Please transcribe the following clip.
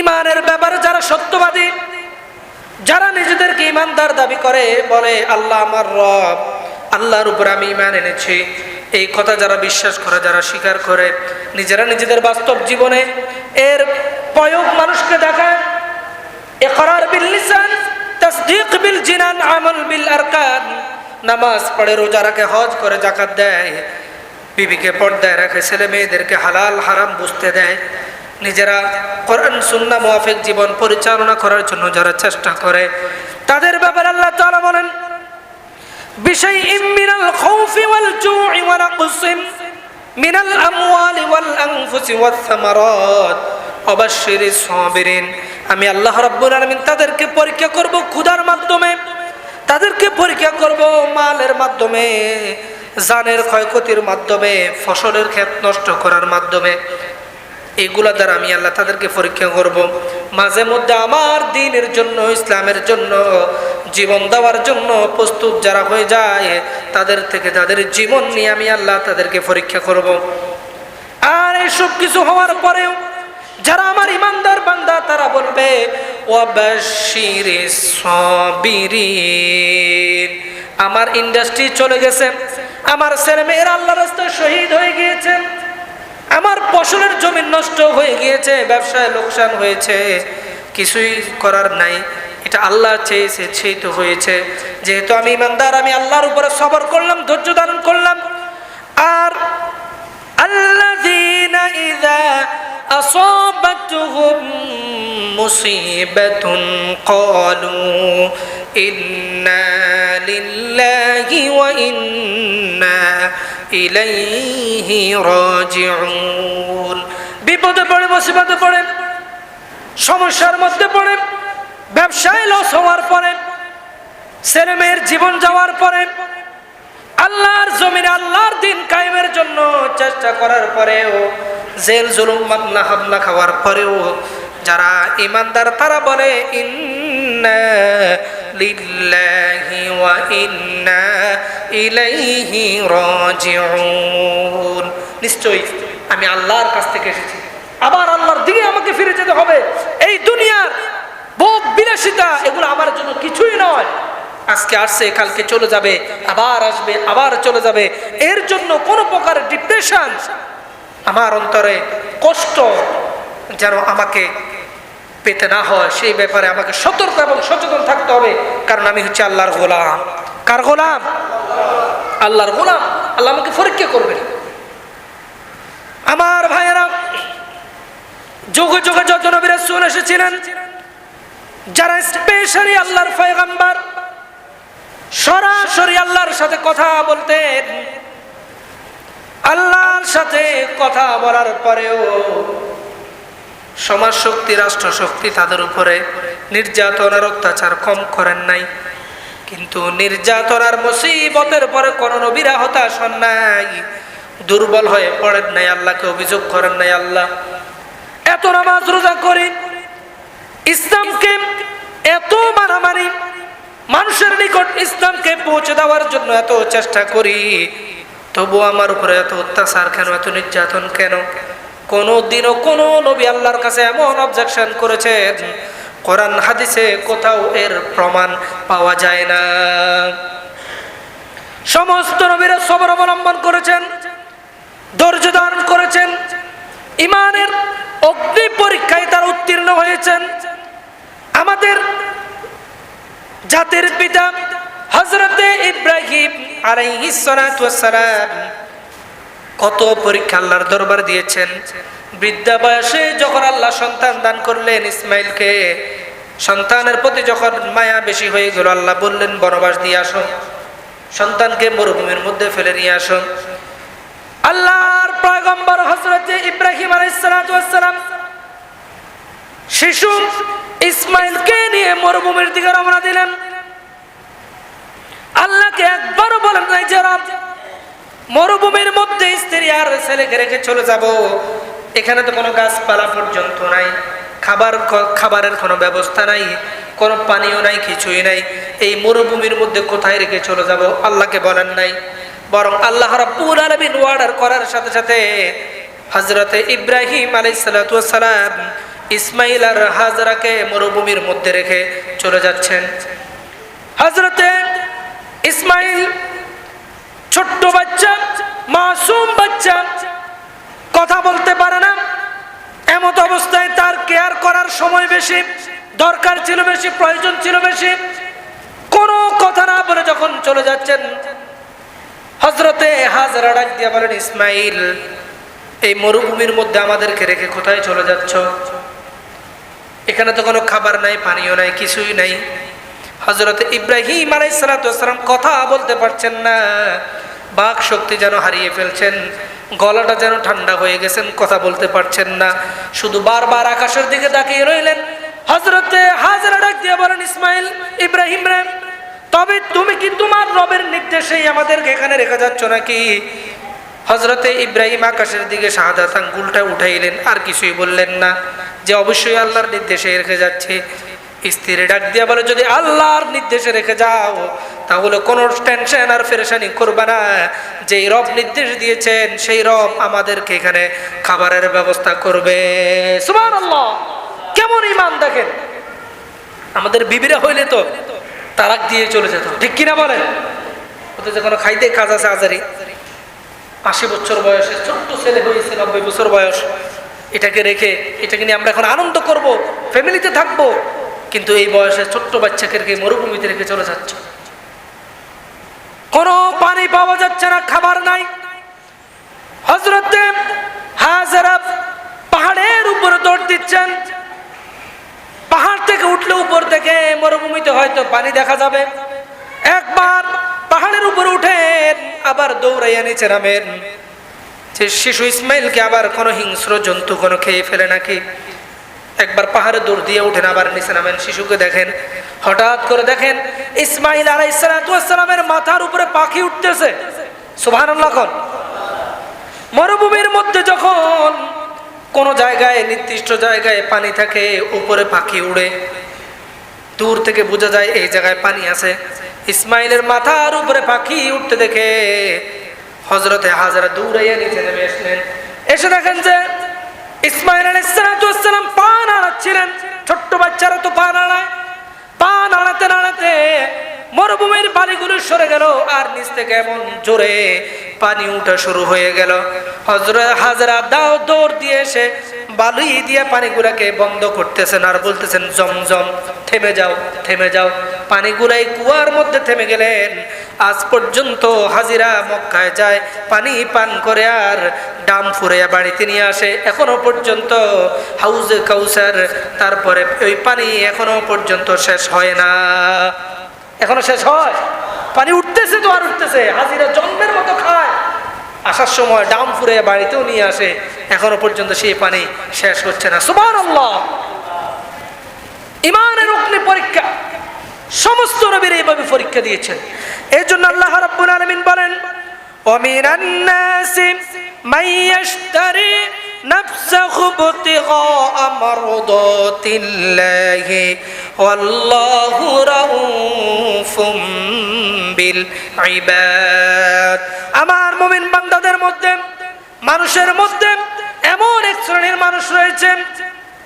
ইমানের ব্যাপারে যারা সত্যবাদী, যারা নিজেদেরকে ইমানদার দাবি করে, বলে, আল্লাহ আমার রব, আল্লাহর উপর আমি ইমান এনেছি। এই কথা যারা বিশ্বাস করে, যারা স্বীকার করে, নিজেরা নিজেদের বাস্তব জীবনে এর প্রয়োগ মানুষকে দেখায়। বিল জিনান, আমল নামাজ পড়ে হজ করে জাকাত দেয়। বিবিকে পর্দায় রাখে, ছেলে মেয়েদেরকে হালাল, হারাম বুঝতে দেয়। নিজেরা কোরআন সুন্না মোয়াফিক জীবন পরিচালনা করার জন্য যারা চেষ্টা করে, তাদের ব্যাপারে আল্লাহ তালা বলেন অবশ্যই আমি আল্লাহ রাব্বুল তাদেরকে পরীক্ষা করব ক্ষুধার মাধ্যমে, তাদেরকে পরীক্ষা করব মালের মাধ্যমে, জানের ক্ষয়ক্ষতির মাধ্যমে, ফসলের ক্ষেত নষ্ট করার মাধ্যমে এগুলা দ্বারা আমি আল্লাহ তাদেরকে পরীক্ষা করব। মাঝে মধ্যে আমার দিনের জন্য, ইসলামের জন্য, জীবন দেওয়ার জন্য প্রস্তুত যারা হয়ে যায়, তাদের থেকে তাদের জীবন নিয়ে আমি আল্লাহ তাদেরকে পরীক্ষা করব। আর এসব কিছু হওয়ার পরেও যারা আমার ইমানদার বান্দা, তারা বলবে আমার ইন্ডাস্ট্রি চলে গেছে। আমার ছেলে মেয়েরা আল্লাহ রাস্তায় শহীদ হয়ে গিয়েছেন। আমার ফসলের জমি নষ্ট হয়ে গিয়েছে, ব্যবসায় লোকসান হয়েছে, কিছুই করার নাই। এটা আল্লাহ চেয়েছে, সেই তো হয়েছে। যেহেতু আমি ইমানদার, আমি আল্লাহর উপরে সবর করলাম, ধৈর্য ধারণ করলাম। আর আল্লাহ ইলাইহি রাজিউন। বিপদে পড়ে, মুসিবতে পড়ে, সমস্যার মধ্যে পড়ে, ব্যবসায় লস হওয়ার পরে ছেলে মেয়ের জীবন যাওয়ার পরে, আল্লাহর জমিনে আল্লাহর দিন কায়েমের জন্য চেষ্টা করার পরেও, জেল, জুলুম মান্না হামলা খাওয়ার পরেও, যারা ইমানদার তারা বলে, ইন্না ওয়া ইন্না ইলাইহি রাজিউন নিশ্চয়ই আমি আল্লাহর কাছ থেকে এসেছি। আবার আল্লাহর দিকে আমাকে ফিরে যেতে হবে। এই দুনিয়ার ভোগ বিলাসিতা, এগুলো আমার জন্য কিছুই নয়। আজকে আসছে, কালকে চলে যাবে, আবার আসবে, আবার চলে যাবে। এর জন্য কোনো প্রকার ডিপ্রেশন আমার অন্তরে কষ্ট যেন আমাকে পেতে না হয়, সেই ব্যাপারে আমাকে সতর্ক এবং সচেতন থাকতে হবে। কারণ আমি হচ্ছে আল্লাহর গোলাম। কার গোলাম? আল্লাহর গোলাম। আল্লাহ আমাকে পরীক্ষা করবে আমার ভাইয়েরা, যুগে যুগে যত নবীরা শুন এসেছিলেন, যারা স্পেশালি আল্লাহর ফয়গাম্বার সরাসরি আল্লাহর সাথে কথা বলতেন। আল্লাহর সাথে কথা বলার পরেও সমাজ শক্তি রাষ্ট্র শক্তি তাদের উপরে নির্যাতন আর অত্যাচার কম করেন নাই। কিন্তু নির্যাতন আর মুসিবতের পরে কোন নবীরা হতাশ হন নাই। দুর্বল হয়ে পড়েন নাই আল্লাহকে, অভিযোগ করেন নাই আল্লাহ। এত নামাজ রোজা করি, ইসলামকে এত মারামারি, মানুষের নিকট ইসলামকে পৌঁছে দেওয়ার জন্য এত চেষ্টা করি তবু আমার উপরে এত অত্যাচার কেন, এত নির্যাতন কেন? কোনো দিনও কোনো নবী আল্লাহর কাছে এমন অবজেকশন করেছেন, কোরআন হাদিসে কোথাও এর প্রমাণ পাওয়া যায় না। সমস্ত নবীরা সবর অবলম্বন করেছেন, ধৈর্য ধারণ করেছেন, ইমানের অগ্নি পরীক্ষায় তারা উত্তীর্ণ হয়েছেন। আমাদের জাতির পিতা হজরতে ইব্রাহিম আলাইহিসসালাম কত পরীক্ষা আল্লাহর দরবার দিয়েছেন। বৃদ্ধা বয়সে যখন আল্লাহ সন্তান দান করলেন ইসমাইলকে, সন্তানের প্রতি যখন মায়া বেশি হয়ে গেল, আল্লাহ বললেন, বনবাস দিয়ে আসো। সন্তানকে মরুভূমির মধ্যে ফেলে নিয়ে আসো। আল্লাহর পয়গম্বর হজরত ইব্রাহিম আলাইসালাম শিশু ইসমাইলকে নিয়ে মরুভূমির দিকে রওনা দিলেন। আল্লাহকে একবারও বলেন নাই মরুভূমির মধ্যে স্ত্রী আর ছেলেকে রেখে চলে যাব। এখানে তো কোনো গাছপালা পর্যন্ত নাই, খাবার খাবারের কোনো ব্যবস্থা নাই, কোনো পানীয় নাই, কিছুই নাই। এই মরুভূমির মধ্যে কোথায় রেখে চলে যাব আল্লাহকে বলেন নাই। বরং আল্লাহ রাব্বুল আলামিন ওয়ার্ডার করার সাথে সাথে হযরতে ইব্রাহিম আলাইহিস সালাম ইসমাইল আর হাজরাকে মরুভূমির মধ্যে রেখে চলে যাচ্ছেন। হজরতে ইসমাইল ছোট্ট বাচ্চা, মাসুম বাচ্চা, কথা বলতে পারে না। এমত অবস্থায় তার কেয়ার করার সময় বেশি, দরকার ছিল বেশি, প্রয়োজন ছিল বেশি। কোনো কথা না বলে যখন চলে যাচ্ছেন হজরতে হাজরা ডাক দিয়ে বলেন, ইসমাইল, এই মরুভূমির মধ্যে আমাদেরকে রেখে কোথায় চলে যাচ্ছ? এখানে তো কোনো খাবার নাই পানীয় নাই, কিছুই নাই। হজরত ইব্রাহিম আলাইসালাম কথা বলতে পারছেন না। বাক শক্তি যেন হারিয়ে ফেলছেন, গলাটা যেন ঠান্ডা হয়ে গেছেন, কথা বলতে পারছেন না। শুধু বারবার আকাশের দিকে তাকিয়ে রইলেন। হজরতে হাজরা ডাক দিয়ে বলেন, ইসমাইল, ইব্রাহিম রে, তবে তুমি কি তোমার রবের নির্দেশেই আমাদেরকে এখানে রেখে যাচ্ছ নাকি? হজরতে ইব্রাহিম আকাশের দিকে শাহাদাত আঙ্গুলটা উঠাইলেন, আর কিছুই বললেন না। যে অবশ্যই আল্লাহর নির্দেশে রেখে যাচ্ছে। স্ত্রী ডাক দিয়া বলে, যদি আল্লাহর নির্দেশে রেখে যাও, তাহলে কোনো টেনশন আর ফেরেশানি করবে না। যেই রব নির্দেশ দিয়েছেন, সেই রব আমাদেরকে এখানে খাবারের ব্যবস্থা করবে। কেমন ইমান দেখেন? আমাদের বিবিরা হইলে তো তারাক দিয়ে চলে যেত। ঠিক কিনা বলেন? ওদের যখন খাইতে কাজ আছে আজারি? আশি বছর বয়সে ছোট্ট ছেলে হয়েছে, নব্বই বছর বয়স। এটাকে রেখে, এটাকে নিয়ে আমরা এখন আনন্দ করব, ফ্যামিলিতে থাকব। কিন্তু এই বয়সে ছোট্ট বাচ্চাকে রেখে মরুভূমিতে রেখে চলে যাচ্ছ। কোনো পানি পাওয়া যাচ্ছে না, খাবার নাই। হজরত হাজারা পাহাড়ের উপরে দৌড় দিচ্ছেন। পাহাড় থেকে উঠলে উপর থেকে মরুভূমিতে হয়তো পানি দেখা যাবে। একবার পাহাড়ের উপর উঠেন, আবার দৌড়াইয়া নিচে নামেন। যে শিশু ইসমাইলকে আবার কোনো হিংস্র জন্তু কোনো খেয়ে ফেলে নাকি? একবার পাহাড়ে দৌড় দিয়ে উঠেন, আবার নিচে নামেন, শিশুকে দেখেন। হঠাৎ করে দেখেন, ইসমাইল আলাই আলাইসালামের মাথার উপরে পাখি উঠতেছে। সুভান মরুভূমির মধ্যে যখন কোন জায়গায়, নির্দিষ্ট জায়গায় পানি থাকে, উপরে পাখি উড়ে। দূর থেকে বোঝা যায় এই জায়গায় পানি আছে। ইসমাইলের মাথার উপরে পাখি উঠতে দেখে হজরতে হাজারা দূরাইয়া নিচে নেমে আসলেন। এসে দেখেন যে ইসমাইল আলাইসালাম পা নাড়াচ্ছিলেন ছোট্ট বাচ্চারা তো পা নাড়ায়। পা নাড়াতে নাড়াতে মরুভূমির পানিগুলো সরে গেল আর নিচ থেকে এমন জোরে পানি উঠা শুরু হয়ে গেল। হজরত হাজরা দাও দৌড় দিয়ে এসে বালুই দিয়ে পানিগুলাকে বন্ধ করতেছেন আর বলতেছেন জমজম থেমে যাও থেমে যাও। পানিগুলাই কুয়ার মধ্যে থেমে গেলেন। আজ পর্যন্ত হাজিরা মক্কায় যায়, পানি পান করে আর ডাম ফুরে বাড়িতে নিয়ে আসে। এখনও পর্যন্ত হাউজে কাউসার, তারপরে ওই পানি এখনও পর্যন্ত শেষ হয় না। এখনও শেষ হয়? পানি উঠতেছে তো আর উঠতেছে। হাজিরা জন্মের মতো খায়। আসার সময় ডাম ফুরে বাড়িতেও নিয়ে আসে এখনো পর্যন্ত সেই পানি শেষ হচ্ছে না সুবান আল্লাহ ইমানের অগ্নি পরীক্ষা সমস্ত নবীর এইভাবে পরীক্ষা দিয়েছেন এই জন্য আল্লাহ রাব্বুল আলামিন বলেন ومن الناس من يشتري نفسه ابتغاء مرضات الله والله رؤوف بالعباد আমার মুমিন বান্দাদের মধ্যে মানুষের মধ্যে এমন এক শ্রেণীর মানুষ রয়েছে